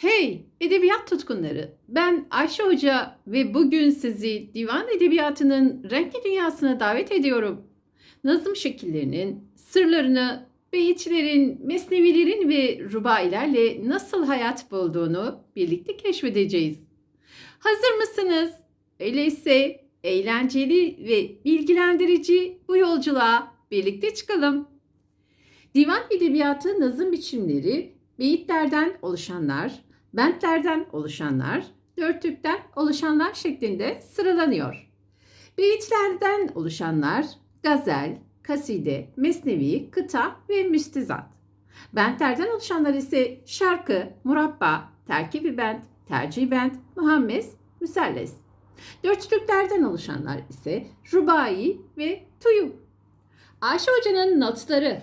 Hey edebiyat tutkunları, ben Ayşe Hoca ve bugün sizi divan edebiyatının renkli dünyasına davet ediyorum. Nazım şekillerinin sırlarını, beyitlerin, mesnevilerin ve rubailerle nasıl hayat bulduğunu birlikte keşfedeceğiz. Hazır mısınız? Öyleyse eğlenceli ve bilgilendirici bu yolculuğa birlikte çıkalım. Divan edebiyatı nazım biçimleri beyitlerden oluşanlar, bentlerden oluşanlar, dörtlükten oluşanlar şeklinde sıralanıyor. Beyitlerden oluşanlar gazel, kaside, mesnevi, kıta ve müstizat. Bentlerden oluşanlar ise şarkı, murabba, terkibi bent, tercih bent, muhammes, müselles. Dörtlüklerden oluşanlar ise rubai ve tuyum. Ayşe Hoca'nın notları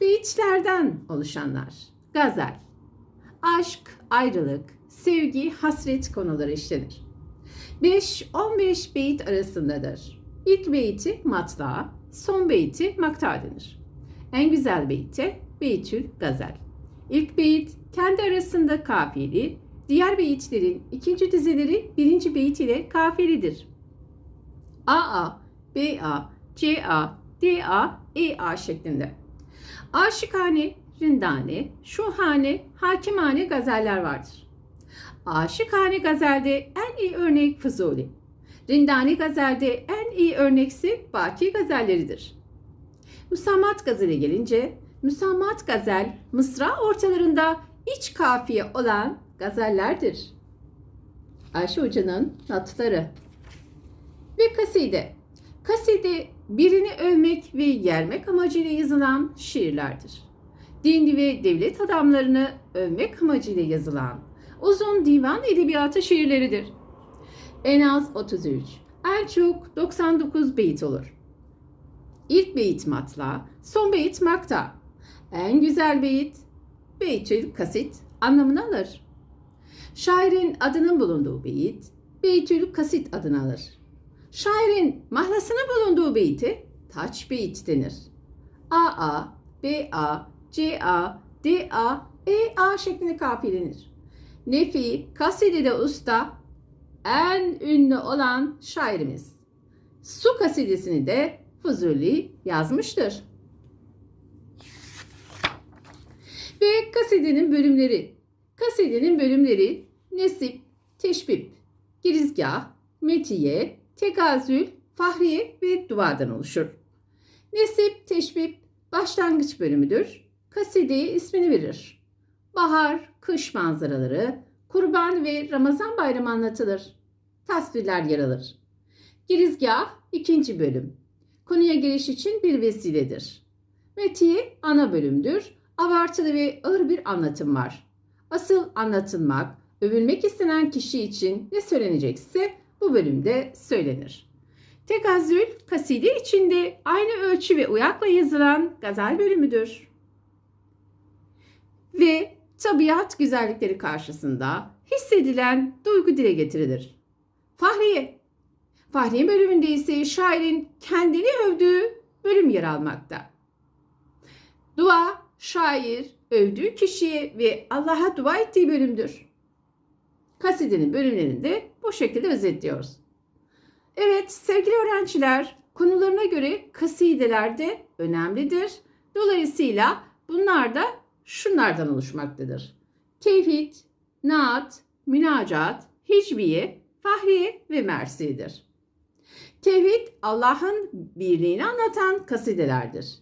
Beyitlerden oluşanlar. Gazel. Aşk, ayrılık, sevgi, hasret konuları işlenir. 5-15 beyit arasındadır. İlk beyti matla, son beyti makta denir. En güzel beyte beytül gazel. İlk beyit kendi arasında kafiyeli, diğer beyitlerin ikinci dizeleri birinci beyit ile kafiyelidir. AA, BA, CA, DA, EA şeklinde. Aşıkhane, rindane, şuhane, hakimane gazeller vardır. Aşıkhane gazelde en iyi örnek Fuzuli. Rindane gazelde en iyi örneksi Baki gazelleridir. Müsammat gazele gelince, müsammat gazel mısra ortalarında iç kafiye olan gazellerdir. Ayşe Hoca'nın notları. Ve kaside. Kaside birini övmek ve yermek amacıyla yazılan şiirlerdir. Dini ve devlet adamlarını övmek amacıyla yazılan uzun divan edebiyatı şiirleridir. En az 33, en çok 99 beyit olur. İlk beyit matla, son beyit makta. En güzel beyit, beytül kasit anlamını alır. Şairin adının bulunduğu beyit, beytül kasit adını alır. Şairin mahlasına bulunduğu beyti taç beyit denir. AA, BA, CA, DA, EA şeklinde kafiyelenir. Nefi, kasidede usta, en ünlü olan şairimiz. Su kasidesini de Fuzuli yazmıştır. Ve kasidenin bölümleri. Kasidenin bölümleri Nesip, Teşbip, Girizgah, Metiye, Tegazül, Fahriye ve Duvardan oluşur. Nesip, Teşbip başlangıç bölümüdür. Kasideye ismini verir. Bahar, kış manzaraları, kurban ve Ramazan bayramı anlatılır. Tasvirler yer alır. Girizgah ikinci bölüm. Konuya giriş için bir vesiledir. Metiye ana bölümdür. Abartılı ve ağır bir anlatım var. Asıl anlatılmak, övülmek istenen kişi için ne söylenecekse bu bölümde söylenir. Tekazül, kaside içinde aynı ölçü ve uyakla yazılan gazel bölümüdür. Ve tabiat güzellikleri karşısında hissedilen duygu dile getirilir. Fahriye. Fahriye bölümünde ise şairin kendini övdüğü bölüm yer almakta. Dua, şair övdüğü kişiye ve Allah'a dua ettiği bölümdür. Kasidenin bölümlerini de bu şekilde özetliyoruz. Evet sevgili öğrenciler konularına göre kasideler de önemlidir. Dolayısıyla bunlar da şunlardan oluşmaktadır. Tevhid, naat, münacat, hicviye, fahriye ve mersidir. Tevhid Allah'ın birliğini anlatan kasidelerdir.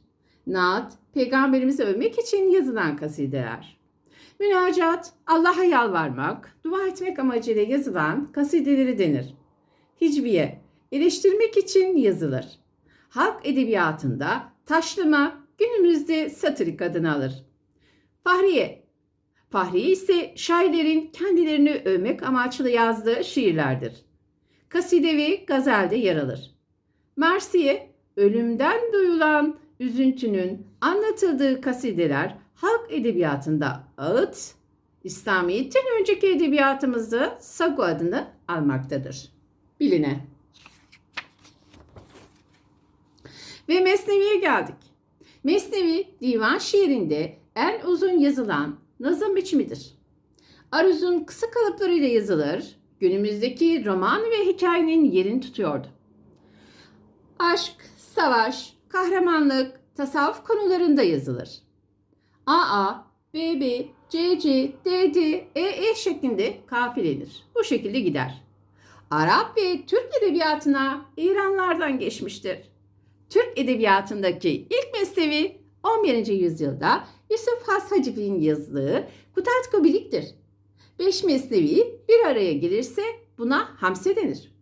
Naat, peygamberimizi övmek için yazılan kasideler. Münacat, Allah'a yalvarmak, dua etmek amacıyla yazılan kasideleri denir. Hicviye, eleştirmek için yazılır. Halk edebiyatında taşlama günümüzde satirik adını alır. Fahriye, Fahriye ise şairlerin kendilerini övmek amaçlı yazdığı şiirlerdir. Kaside ve gazelde yer alır. Mersiye, ölümden duyulan üzüntünün anlatıldığı kasideler halk edebiyatında ağıt, İslamiyet'ten önceki edebiyatımızda sagu adını almaktadır. Biline. Ve Mesnevi'ye geldik. Mesnevi divan şiirinde en uzun yazılan nazım biçimidir. Aruz'un kısa kalıplarıyla yazılır, günümüzdeki roman ve hikayenin yerini tutuyordu. Aşk, savaş, kahramanlık, tasavvuf konularında yazılır. AA, BB, CC, DD, EE şeklinde kafilenir. Bu şekilde gider. Arap ve Türk edebiyatına İranlardan geçmiştir. Türk edebiyatındaki ilk mesnevi 11. yüzyılda Yusuf Has Hacıfi'nin yazdığı Kutat Kobilik'tir. Beş mesnevi bir araya gelirse buna hamse denir.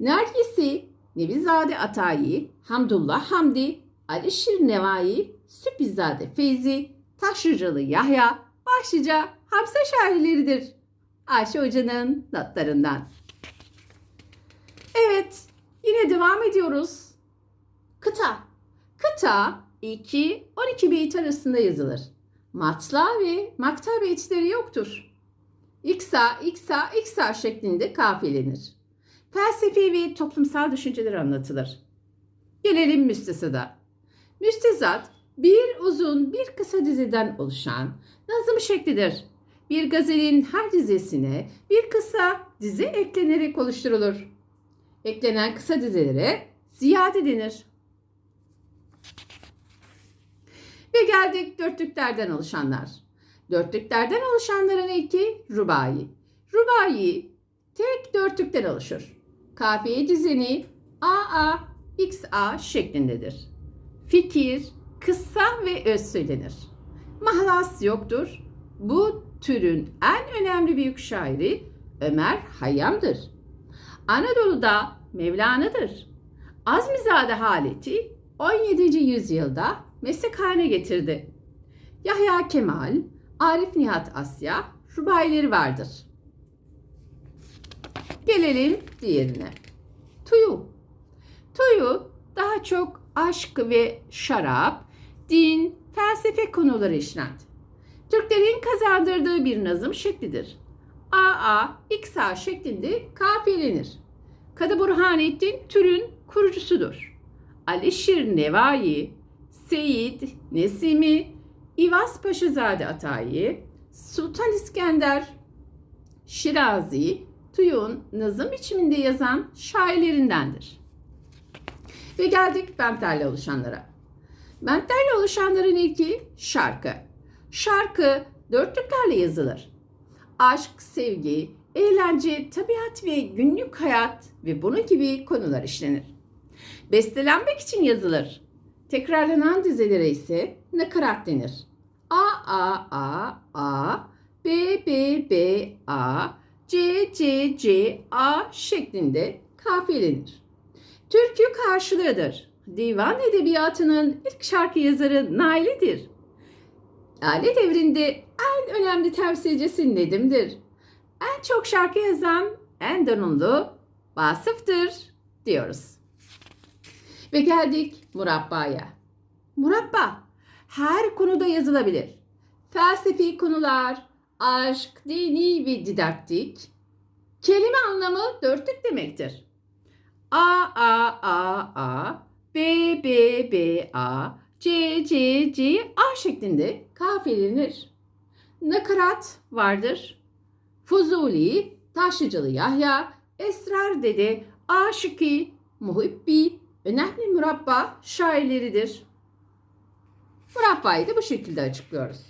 Nergisi, Nevizade Atayi, Hamdullah Hamdi, Alişir Nevai, Sübizade Feyzi, Taşrıcalı Yahya, başlıca Hamse şairleridir. Ayşe Hoca'nın notlarından. Evet, yine devam ediyoruz. Kıta. Kıta 2 12 beyit arasında yazılır. Matla ve makta beyitleri yoktur. İksa, iksa, iksa şeklinde kafiyelenir. Felsefi ve toplumsal düşünceler anlatılır. Gelelim müstesada. Müstezat bir uzun bir kısa diziden oluşan nazım şeklidir. Bir gazelin her dizesine bir kısa dize eklenerek oluşturulur. Eklenen kısa dizelere ziyade denir. Ve geldik dörtlüklerden oluşanlar. Dörtlüklerden oluşanların ilki rubai. Rubai tek dörtlükten oluşur. Kafiye dizeni AA, XA şeklindedir. Fikir, kısa ve öz söylenir. Mahlas yoktur. Bu türün en önemli büyük şairi Ömer Hayyam'dır. Anadolu'da Mevlana'dır. Azmizade haleti 17. yüzyılda meslek haline getirdi. Yahya Kemal, Arif Nihat Asya rubaileri vardır. Gelelim diğerine. Tuyu. Tuyu daha çok aşk ve şarap, din, felsefe konuları işler. Türklerin kazandırdığı bir nazım şeklidir. AA, XA şeklinde kafiyelenir. Kadı Burhanettin türün kurucusudur. Alişir Nevai, Seyit, Nesimi, İvas Paşazade Atayi, Sultan İskender, Şirazi, Tuyun nazım biçiminde yazan şairlerindendir. Ve geldik bentlerle oluşanlara. Bentlerle oluşanların ilki şarkı. Şarkı dörtlüklerle yazılır. Aşk, sevgi, eğlence, tabiat ve günlük hayat ve bunun gibi konular işlenir. Bestelenmek için yazılır. Tekrarlanan dizelere ise nakarat denir. A, A, A, A, B, B, B, A, C, C, C, A şeklinde kafiyelenir. Türkü karşılığıdır. Divan edebiyatının ilk şarkı yazarı Nail'dir. Lale devrinde en önemli temsilcisi Nedim'dir. En çok şarkı yazan en donumlu Vasıf'tır diyoruz. Ve geldik murabbaya. Murabba her konuda yazılabilir. Felsefi konular, aşk, dini ve didaktik. Kelime anlamı dörtlük demektir. A, A, A, A, B, B, B, A, C, C, C, A şeklinde kafiyelenir. Nakarat vardır. Fuzuli, Taşlıcalı Yahya, Esrar Dede, Aşıki, Muhibbi, önemli murabba şairleridir. Murabbayı da bu şekilde açıklıyoruz.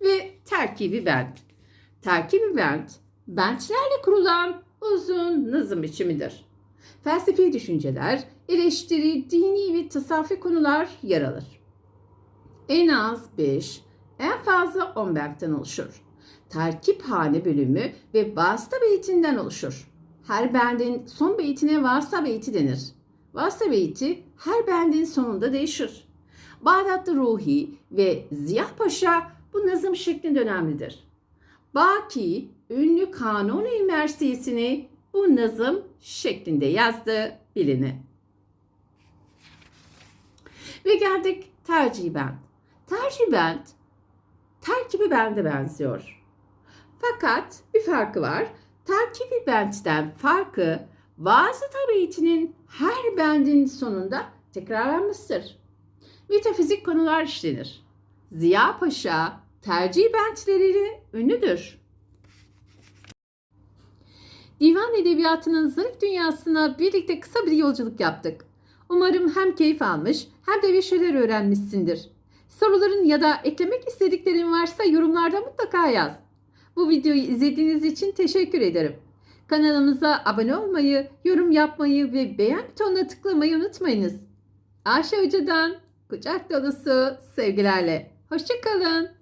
Ve terkibi bent. Terkibi bent, bentlerle kurulan uzun nazım biçimidir. Felsefi düşünceler, eleştiri, dini ve tasavvufi konular yer alır. En az 5, en fazla 10 bentten oluşur. Terkip hane bölümü ve vasıta beytinden oluşur. Her bendin son beytine vasıta beyti denir. Vasıta beyti her bendin sonunda değişir. Bağdatlı Ruhi ve Ziya Paşa bu nazım şeklinde önemlidir. Baki ünlü Kanuni Mersiyesini bu nazım şeklinde yazdı bilini. Ve geldik tercih bent. Tercih bent terkibi bende benziyor. Fakat bir farkı var. Terkibi bentten farkı vasıta beytinin her bendin sonunda tekrarlanmıştır. Metafizik konular işlenir. Ziya Paşa tercih bentleriyle ünlüdür. Divan edebiyatının zarif dünyasına birlikte kısa bir yolculuk yaptık. Umarım hem keyif almış hem de bir şeyler öğrenmişsindir. Soruların ya da eklemek istediklerin varsa yorumlarda mutlaka yaz. Bu videoyu izlediğiniz için teşekkür ederim. Kanalımıza abone olmayı, yorum yapmayı ve beğen butonuna tıklamayı unutmayınız. Ayşe Hoca'dan kucak dolusu sevgilerle. Hoşçakalın.